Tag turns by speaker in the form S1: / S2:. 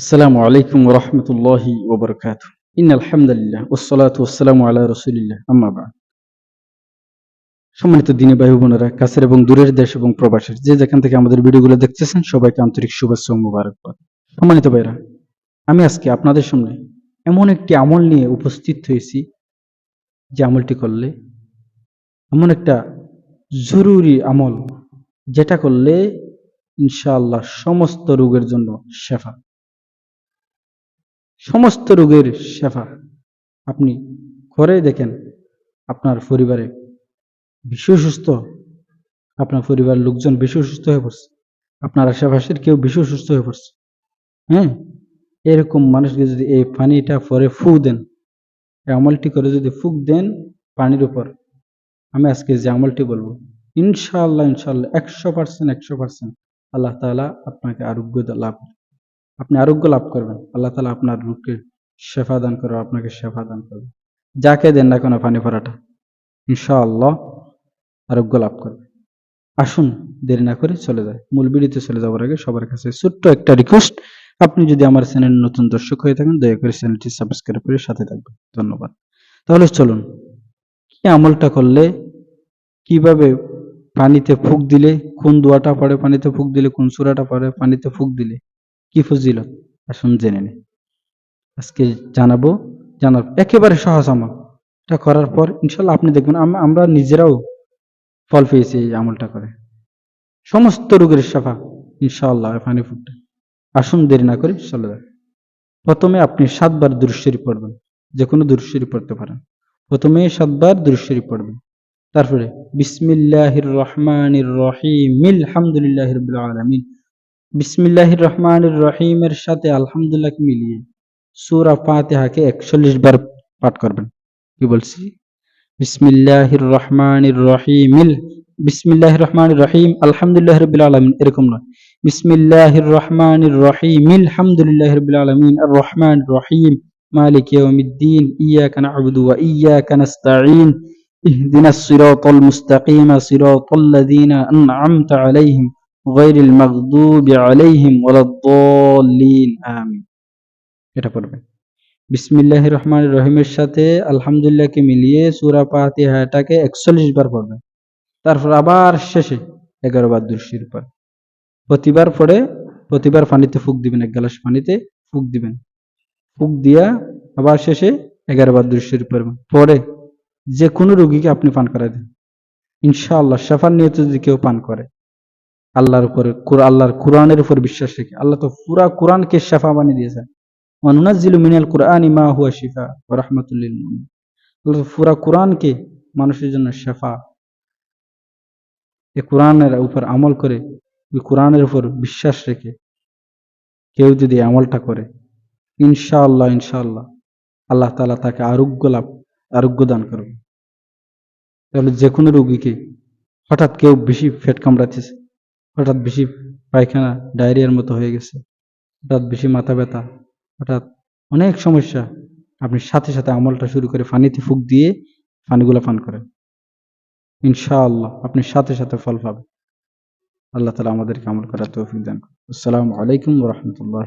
S1: আসসালামু আলাইকুম রহমতুল্লাহ ওবরকাত ইন আলহামদুলিল্লাহ ওসলাত ওসালাম আল্লাহ রসুলিল্লাহ, আম্মা বা'দ। সম্মানিত দিনী ভাই বোনেরা, কাছের এবং দূরের দেশ এবং প্রবাসের যে যেখান থেকে আমাদের ভিডিওগুলো দেখতেছেন, সবাইকে আন্তরিক শুভেচ্ছা ও মুবারকবাদ। সম্মানিত ভাইরা আমি আজকে আপনাদের সামনে এমন একটি আমল নিয়ে উপস্থিত হয়েছি, যে আমলটি করলে এমন একটা জরুরি আমল, যেটা করলে ইনশাআল্লাহ সমস্ত রোগের জন্য শেফা। সমস্ত রোগের শেফা আপনি করে দেখেন, আপনার পরিবারে বেশি সুস্থ আপনার পরিবারের লোকজন বেশি সুস্থ হয়ে পড়ছে, আপনার আশেপাশের কেউ বেশি সুস্থ হয়ে পড়ছে। হ্যাঁ? এরকম মানুষকে যদি এই পানিটা পরে ফু দেন, এই আমলটি করে যদি ফুক দেন পানির উপর, আমি আজকে যে আমলটি বলব, ইনশাআল্লাহ ইনশাআল্লাহ, একশো পার্সেন্ট একশো পার্সেন্ট আল্লাহ তাআলা আপনাকে আরোগ্য লাভ আপনি আরোগ্য লাভ করবেন। আল্লাহ তালা আপনার রূপকে শেফা দান করবে, আপনাকে শেফা দান করবে। যাকে দেন না কোনো পানি পড়াটা ইনশাআল্লাহ আরোগ্য লাভ করবে। আসুন, দেরি না করে চলে যায় মূল বিড়িতে চলে যাওয়ার আগে সবার কাছে ছোট্ট একটা রিকোয়েস্ট আপনি যদি আমার চ্যানেল নতুন দর্শক হয়ে থাকেন, দয়া করে চ্যানেলটি সাবস্ক্রাইব করে সাথে থাকবেন। ধন্যবাদ। তাহলে চলুন, কি আমলটা করলে, কীভাবে পানিতে ফুক দিলে, কোন দোয়াটা পড়ে পানিতে ফুক দিলে, কোন সুরাটা পড়ে পানিতে ফুক দিলে? কি ফজিলত? আসুন জেনে নি। আজকে জানাব, জানার একেবারে সহজ আমল। এটা করার পর ইনশাল্লাহ আপনি দেখবেন আমরা নিজেরাও ফল পেয়েছি এই আমলটা করে। সমস্ত রোগের সাফা ইনশাআল্লাহ এই পানি ফুটটা আসুন দেরি না করে চলে প্রথমে আপনি সাতবার দুরুশ্বরী পড়বেন যে কোনো দুরুশ্বরী পড়তে পারেন। প্রথমে সাতবার দুরুশ্বরী পড়বেন। তারপরে বিসমিল্লাহির রহমানির রহিম রবিল আলমিন। বিসমিল্লাহ রহমান রহিমের সাথে আলহামদুলিল্লাহ মিলিয়ে সুরা ফাতেহাকে একচল্লিশ বার পাঠ করবেন। কি বলছি? বিসমিল্লাহ রহমান রহিমিল। বিসমিল্লাহ রহমান রহিম, আলহামদুলিল্লাহ রবিল আলমিন, এরকম নয়। বিসমিল্লাহ রহমান রহিমিল হামদুলিল্লাহ রবিল আলমিন, আর রহমান রহিম। মালিক ইয়াউমিদ্দিন ইয়া নাবুদু ওয়া ইয়া নাস্তাঈন। ইহদিনাস সিরাতাল মুস্তাকিম সিরাতাল লাযীনা আন'আমতা আলাইহিম। গাইরিল মাগদুবি আলাইহিম ওয়ালাদ্দাল্লিন, আমিন। এটা পড়বেন। বিসমিল্লাহ রহমান রহিমের সাথে আলহামদুলিল্লাহকে মিলিয়ে সুরা পাতিহাটাকে একচল্লিশ বার পড়বেন। তারপর আবার শেষে এগারো বার দুরশির পর। প্রতিবার পড়ে প্রতিবার পানিতে ফুক দিবেন, এক গ্লাস পানিতে ফুক দিবেন। ফুক দিয়া আবার শেষে এগারো বার দুরশির পড়বেন পরে যে কোনো রুগীকে আপনি পান করা দেন। ইনশাআল্লাহ সাফার নিয়ে যদি কেউ পান করে আল্লাহর উপরে আল্লাহর কোরআনের উপর বিশ্বাস রেখে। আল্লাহ তো পুরা কোরআনকে শেফা বানিয়ে দিয়েছেন। ওয়ানুনাজ্জিলু মিনাল কোরআনি মা হুয়া শিফা ওয়া রাহমাতুল আল্লাহ কোরআনকে মানুষের জন্য শেফা। এই কোরআনের উপর আমল করে ওই কোরআনের উপর বিশ্বাস রেখে কেউ যদি আমলটা করে, ইনশাআল্লাহ ইনশাআল্লাহ আল্লাহ তালা তাকে আরোগ্য লাভ, আরোগ্য দান করবে। তাহলে যে কোনো রোগীকে হঠাৎ কেউ বেশি ফেট কামড়াতেছে হঠাৎ বেশি পায়খানা, ডায়রিয়ার মতো হয়ে গেছে। হঠাৎ বেশি মাথা ব্যথা, হঠাৎ অনেক সমস্যা। আপনি সাথে সাথে আমলটা শুরু করে পানিতে ফুক দিয়ে পানিগুলো পান করেন। ইনশাআল্লাহ, আপনি সাথে সাথে ফল পাবেন। আল্লাহ তালা আমাদেরকে আমল করার তৌফিক দান। আসসালামু আলাইকুম রহমতুল্লাহ।